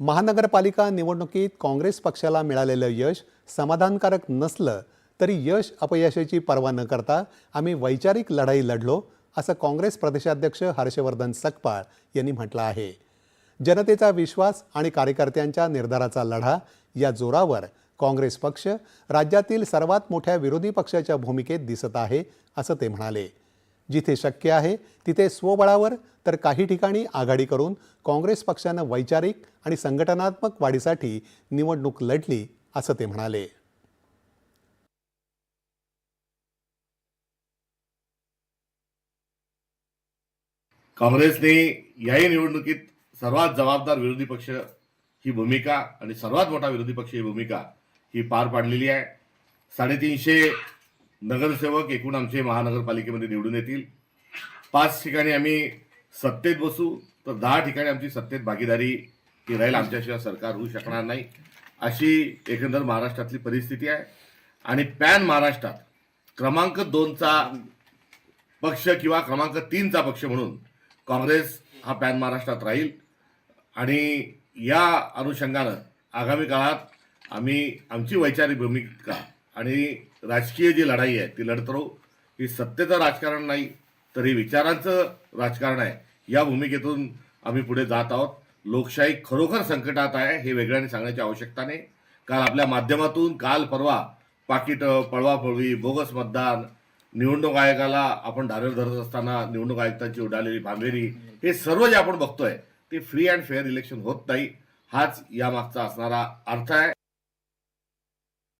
महानगरपालिका निवडणुकीत काँग्रेस पक्षाला मिळालेलं यश समाधानकारक नसलं तरी यश अपयशाची पर्वा न करता आम्ही वैचारिक लढाई लढलो असं काँग्रेस प्रदेशाध्यक्ष हर्षवर्धन सकपाळ यांनी म्हटलं आहे. जनतेचा विश्वास आणि कार्यकर्त्यांच्या निर्धाराचा लढा या जोरावर काँग्रेस पक्ष राज्यातील सर्वात मोठ्या विरोधी पक्षाच्या भूमिकेत दिसत आहे असं ते म्हणाले. जिथे शक्य आहे तिथे स्वबळावर तर काही ठिकाणी आघाडी करून काँग्रेस पक्षानं वैचारिक आणि संघटनात्मक वाढीसाठी निवडणूक लढली असं ते म्हणाले. काँग्रेसने याही निवडणुकीत सर्वात जबाबदार विरोधी पक्ष ही भूमिका आणि सर्वात मोठा विरोधी पक्ष ही भूमिका ही पार पाडलेली आहे. साडेतीनशे नगरसेवक एकूण आमचे महानगरपालिकेमध्ये निवडून येतील. पाच ठिकाणी आम्ही सत्तेत बसू तर दहा ठिकाणी आमची सत्तेत भागीदारी ही राहील आमच्याशिवाय सरकार होऊ शकणार नाही. अशी एकंदर महाराष्ट्रातली परिस्थिती आहे. आणि पॅन महाराष्ट्रात क्रमांक दोनचा पक्ष किंवा क्रमांक तीनचा पक्ष म्हणून काँग्रेस हा पॅन महाराष्ट्रात राहील. आणि या अनुषंगानं आगामी काळात आम्ही आमची वैचारिक भूमिका आणि राजकीय जी लढाई आहे ती लढत राहू. ही सत्तेचं राजकारण नाही तर हे विचारांचं राजकारण आहे. या भूमिकेतून आम्ही पुढे जात आहोत. लोकशाही खरोखर संकटात आहे हे वेगळ्याने सांगण्याची आवश्यकता नाही. काल आपल्या माध्यमातून काल परवा पाकिट पळवापळवी बोगस मतदान निवडणूक आयोगाला आपण धारेवर धरत असताना निवडणूक आयुक्तांची उडालेली भांबेरी हे सर्व जे आपण बघतोय ते फ्री अँड फेअर इलेक्शन होत नाही. हाच यामागचा असणारा अर्थ आहे.